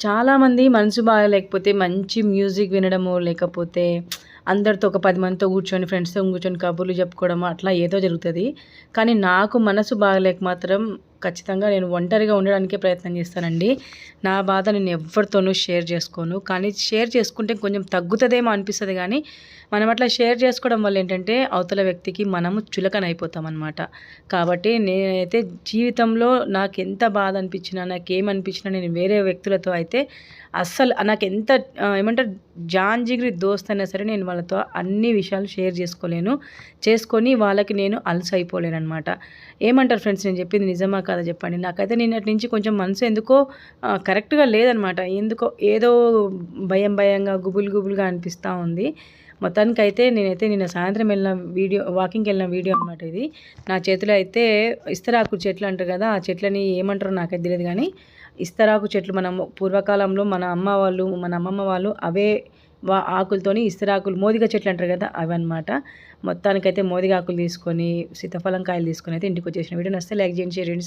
చాలామంది మనసు బాగాలేకపోతే మంచి మ్యూజిక్ వినడము లేకపోతే అందరితో ఒక పది మందితో కూర్చొని ఫ్రెండ్స్తో కూర్చొని కబుర్లు చెప్పుకోవడం అట్లా ఏదో జరుగుతుంది. కానీ నాకు మనసు బాగలేక మాత్రం ఖచ్చితంగా నేను ఒంటరిగా ఉండడానికే ప్రయత్నం చేస్తానండి. నా బాధ నేను ఎవరితోనూ షేర్ చేసుకోను. కానీ షేర్ చేసుకుంటే కొంచెం తగ్గుతుందేమో అనిపిస్తుంది కానీ మనం అట్లా షేర్ చేసుకోవడం వల్ల ఏంటంటే అవతల వ్యక్తికి మనము చులకన అయిపోతాం అనమాట కాబట్టి నేనైతే జీవితంలో నాకు ఎంత బాధ అనిపించినా నాకు ఏమనిపించినా నేను వేరే వ్యక్తులతో అయితే అస్సలు నాకు ఎంత ఏమంటారు జాన్జిగిరి దోస్త్ అయినా సరే నేను వాళ్ళతో అన్ని విషయాలు షేర్ చేసుకోలేను. చేసుకొని వాళ్ళకి నేను అలసి అయిపోలేను అనమాట ఏమంటారు ఫ్రెండ్స్? నేను చెప్పింది నిజమా కాదా చెప్పండి? నాకైతే నిన్నటి నుంచి కొంచెం మనసు ఎందుకో కరెక్ట్గా లేదనమాట ఎందుకో ఏదో భయం భయంగా గుబులు గుబులుగా అనిపిస్తూ ఉంది. మొత్తానికి అయితే నేనైతే నిన్న సాయంత్రం వెళ్ళిన వీడియో వాకింగ్కి వెళ్ళిన వీడియో అనమాట ఇది. నా చేతిలో అయితే ఇస్తరాకు చెట్లు అంటారు కదా ఆ చెట్లని ఏమంటారో నాకైతే తెలియదు కానీ ఇస్తరాకు చెట్లు మనం పూర్వకాలంలో మన అమ్మ వాళ్ళు మన అమ్మమ్మ వాళ్ళు అవే వా ఆకులతోని ఇస్తరాకులు మోదిగ చెట్లు అంటారు కదా అవి అనమాట మొత్తానికైతే మోదిగ ఆకులు తీసుకొని సీతాఫలం కాయలు తీసుకొని అయితే ఇంటికి వచ్చేసిన వీడియో నచ్చితే లైక్ చేయండి షేర్ చేయండి.